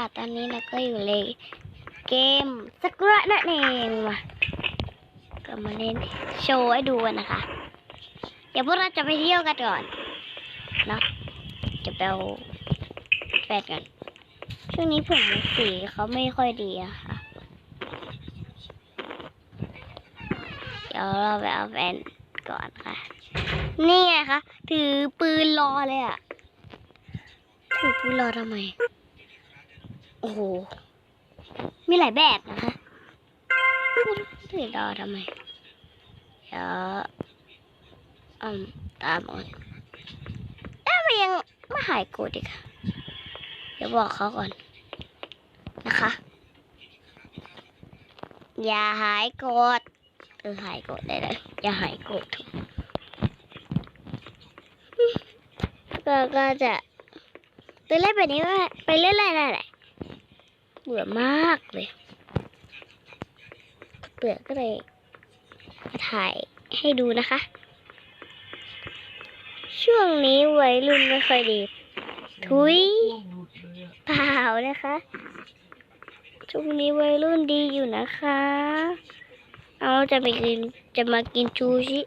ค่ะ ตอนนี้เราก็อยู่ในเกมสกุระนั่นเองมาก็มาเล่นโชว์ให้ดูนะคะ เดี๋ยวพวกเราจะไปเที่ยวกันก่อนเนาะจะไปเอาแฟนกัน ช่วงนี้ผมสีเขาไม่ค่อยดีอะค่ะ เดี๋ยวเราไปเอาแฟนก่อนค่ะ นี่ไงคะ ถือปืนรอเลยอะถือปืนรอทำไม อ้โห มีหลายแบบนะคะถือรอทำไมเดี๋ยวอืมตามก่อนเอ๊ะมันยังไม่หายโกรธอีกค่ะ เดี๋ยวบอกเขาก่อน นะคะ อย่าหายโกรธเออหายโกรธได้เลยอย่าหายโกรธก็ก็จะไปเล่นแบบนี้ไปเล่อะไรนั่นแหละ เบื่อมากเลยเบื่อก็เลยถ่ายให้ดูนะคะ ช่วงนี้วัยรุ่นไม่ค่อยดี ทุยเปล่านะคะ ช่วงนี้วัยรุ่นดีอยู่นะคะ เอาจะไปกินจะมากินชูชิ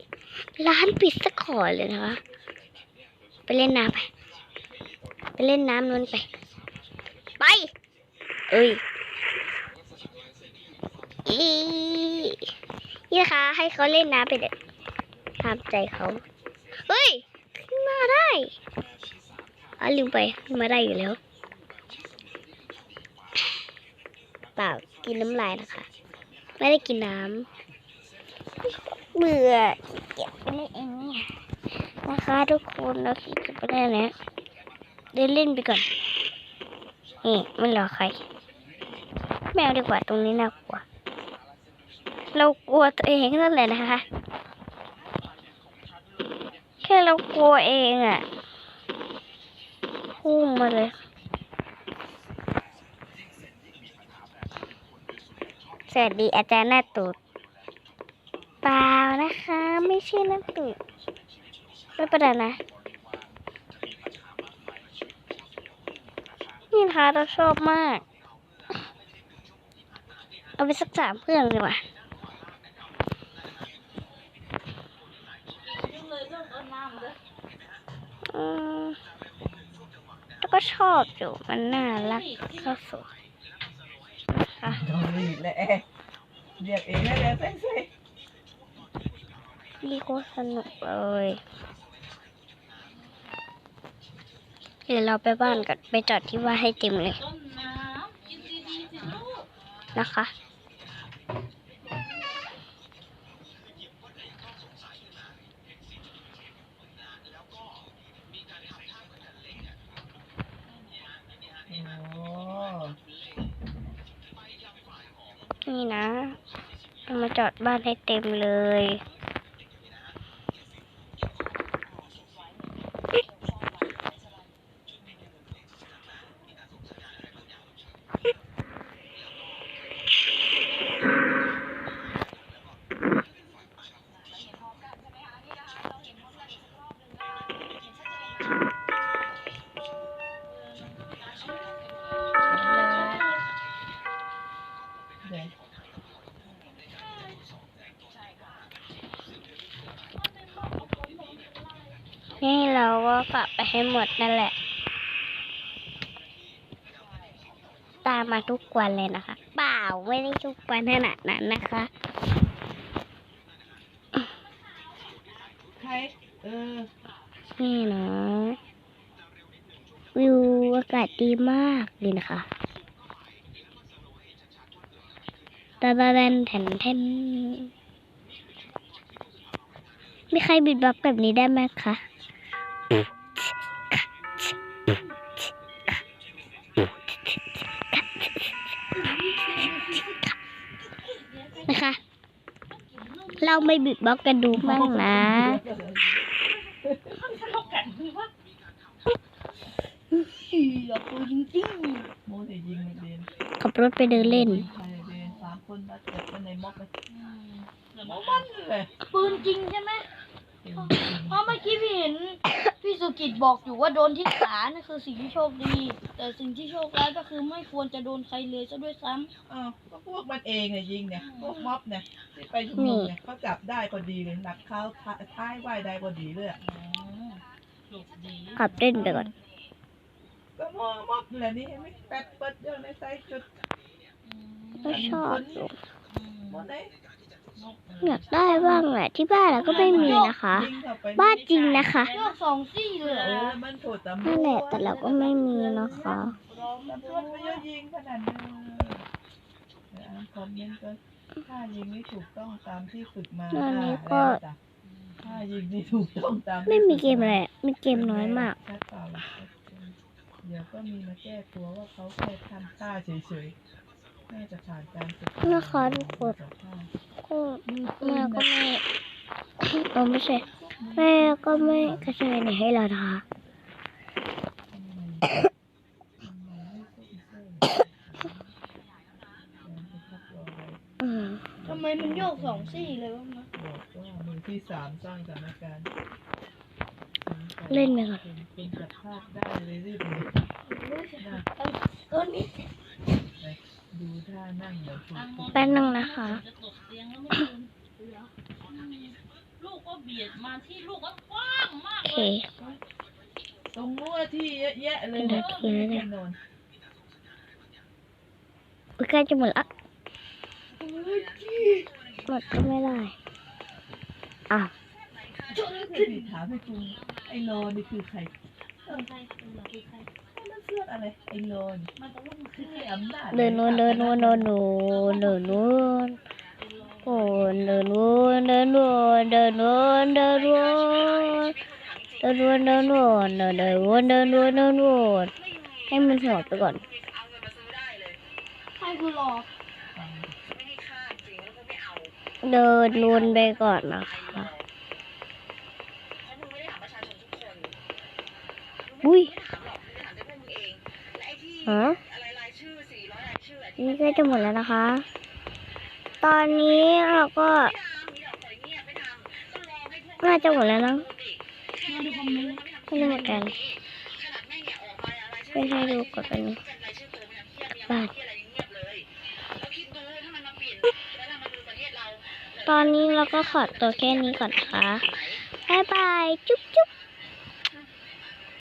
ร้านปิดสักขอเลยนะคะ ไปเล่นน้ำไป ไปเล่นน้ำนั้นไป ไป เอ้ยอีนี่นะคะให้เขาเล่นน้ำไปเด็ดตามใจเขา เฮ้ย ขึ้นมาได้อ๋อลืมไปขึ้นมาได้อยู่แล้วเปล่ากินน้ำลายนะคะ ไม่ได้กินน้ำเบื่อเก็บไปเล่นเองเนี่ยนะคะทุกคนเราคิดจะไปได้แล้วเดินเล่นไปก่อนนี่ไม่รอใคร แมวดีกว่าตรงนี้น่ากลัว เรากลัวตัวเองนั่นแหละนะคะ แค่เรากลัวเองอะพุ่งมาเลยสวัสดีอาจารย์หน้าตูดเปล่านะคะ ไม่ใช่หน้าตูดไม่เป็นไรนะนี่นะคะเราชอบมาก เอาไปสักสามเครื่องดีกว่าอืมแล้วก็ชอบอยู่ มันน่ารักก็สวยนะคะต้องรีบเลยเรียกเองได้เลยเซ่เซ่นี่ก็สนุกเลยเดี๋ยวเราไปบ้านกันไปจอดที่ว่าให้เต็มเลยนะคะ โอ้ นี่นะเอามา จอดบ้านให้เต็มเลย นี่เราก็กลับไปให้หมดนั่นแหละ ตามมาทุกวันเลยนะคะ เปล่าไม่ได้ทุกวันขนาดนั้นนะคะ ใคร เออ นี่นะวิวอากาศดีมากเลยนะคะตาตาแดนแทนแทนมีใครบิดบับแบบนี้ได้ไหมคะ นะคะ เราไม่บิดบล็อกกันดูบ้างนะอย่าปืนจริงโมจะยิงเดนขับรถไปเดินเล่นใครเดนสามคนบาดเจ็บกันในม็อบไปม็อบมันเลยปืนจริงใช่ไหมเพราะเมื่อกี้พี่เห็น พี่พี่สุกิจบอกอยู่ว่าโดนที่ขานั่นคือสิ่งที่โชคดี แต่สิ่งที่โชคร้ายก็คือไม่ควรจะโดนใครเลยซะด้วยซ้ำอ้าวก็พวกมันเองเนี่ยยิงเนี่ยพวกม็อบเนี่ยที่ไปชุมนุมเนี่ยเขาจับได้พอดีเลยหนักเขาท้ายไหวได้พอดีเลยอะขับเล่นไปก่อน ก็ม็อบม็อบนี่แหละนี่เห็นไหมแปดเปิดเยอะในไซส์จุดไม่ชอบอยู่หมดเลย อยากได้บ้างแหละที่บ้านเราก็ไม่มีนะคะ บ้านจริงนะคะยกสองซี่เลยอนั่นแหละแต่เราก็ไม่มีนะคะอันนี้ก็ไม่มีเกมแหลรมีเกมน้อยมากเดี๋ยวก็มีมาแก้ตัวว่าเขาแค่ทำตาเฉย น่าจะผ่านการฝึกนะคะทุกคนก็แม่ก็ไม่เออไม่ใช่แม่ก็ไม่กระเชยไหนให้เรานะคะอืมทำไมมันโยกสองซี่เลยวะนะบอกว่ามือที่สามสร้างสถานการณ์เล่นไปก่อนเป็นจับภาพได้เลยรีบเลยนะเออนี่ไป ดูท่านั่งเดี๋ยวคุณแป๊บนึงนะคะจะตกเตียงแล้วไม่ตื่นลูกก็เบียดมาที่ลูกก็กว้างมากโอเคเลยตรงนู้นที่เยอะแยะเลยกี่นาทีแล้วเนี่ยโนนอุ๊ยใกล้จะหมดละหมดก็ไม่ได้อะพี่ถามให้คุณไอ้โลนี่คือใคร เออใครคือ เราคือใครนั่นเสื้ออะไรไอ้โลนมันจะว่นคืออำนาจเดินนู้นเดินนู้นเดินนู้นเดินนู้นโอ้เดินนู้นเดินนู้นเดินนู้นเดินนู้นเดินนู้นเดินนู้นเดินนู้นเดินนู้นเดินนู้นให้มันหดไปก่อนให้กูรอเดินนูนไปก่อนนะคะอุ้ย ฮะนี่ก็จะหมดแล้วนะคะ ตอนนี้เราก็น่าจะหมดแล้วนะมาดูคอมเมนต์ไม่รู้เหมือนกันไม่ให้ดูก่อนไปนี้บ้านตอนนี้เราก็ขอตัวแค่นี้ก่อนนะคะ บ๊ายบาย จุ๊บจุ๊บ